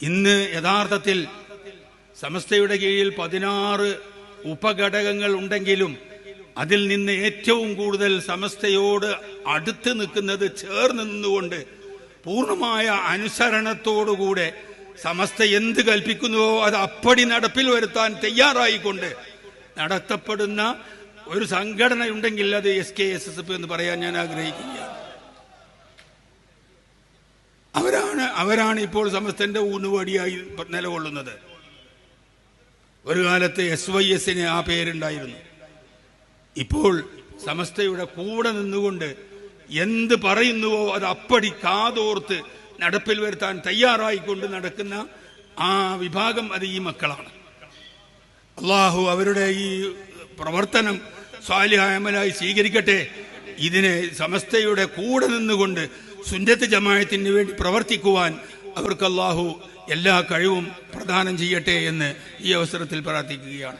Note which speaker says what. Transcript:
Speaker 1: ഇന്ന് യഥാർത്ഥത്തിൽ സമസ്തയുടെ കീഴിൽ പതിനാറ് ഉപഘടകങ്ങൾ ഉണ്ടെങ്കിലും അതിൽ നിന്ന് ഏറ്റവും കൂടുതൽ സമസ്തയോട് അടുത്ത് നിൽക്കുന്നത് ചേർന്ന് നിന്നുകൊണ്ട് പൂർണമായ അനുസരണത്തോടുകൂടെ സമസ്ത എന്ത് കൽപ്പിക്കുന്നുവോ അത് അപ്പടി നടപ്പിൽ വരുത്താൻ തയ്യാറായിക്കൊണ്ട് നടത്തപ്പെടുന്ന ഒരു സംഘടന ഉണ്ടെങ്കിൽ അത് S K S S P എന്ന് പറയാൻ ഞാൻ ആഗ്രഹിക്കുകയാണ്. അവരാണ് അവരാണ് ഇപ്പോൾ സമസ്തന്റെ ഊന്നുവടിയായി നിലകൊള്ളുന്നത്. ഒരു കാലത്ത് എസ് വൈ എസിന് ആ പേരുണ്ടായിരുന്നു. ഇപ്പോൾ സമസ്തയുടെ കൂടെ നിന്നുകൊണ്ട് എന്ത് പറയുന്നുവോ അത് അപ്പടി കാതോർത്ത് നടപ്പിൽ വരുത്താൻ തയ്യാറായിക്കൊണ്ട് നടക്കുന്ന ആ വിഭാഗം അത് ഈ മക്കളാണ്. അള്ളാഹു അവരുടെ ഈ പ്രവർത്തനം സ്വാലിഹായ അമലായി സ്വീകരിക്കട്ടെ. ഇതിനെ സമസ്തയുടെ കൂടെ നിന്നുകൊണ്ട് സുന്നത്ത് ജമായത്തിന് വേണ്ടി പ്രവർത്തിക്കുവാൻ അവർക്ക് അള്ളാഹു എല്ലാ കഴിവും പ്രദാനം ചെയ്യട്ടെ എന്ന് ഈ അവസരത്തിൽ പ്രാർത്ഥിക്കുകയാണ്.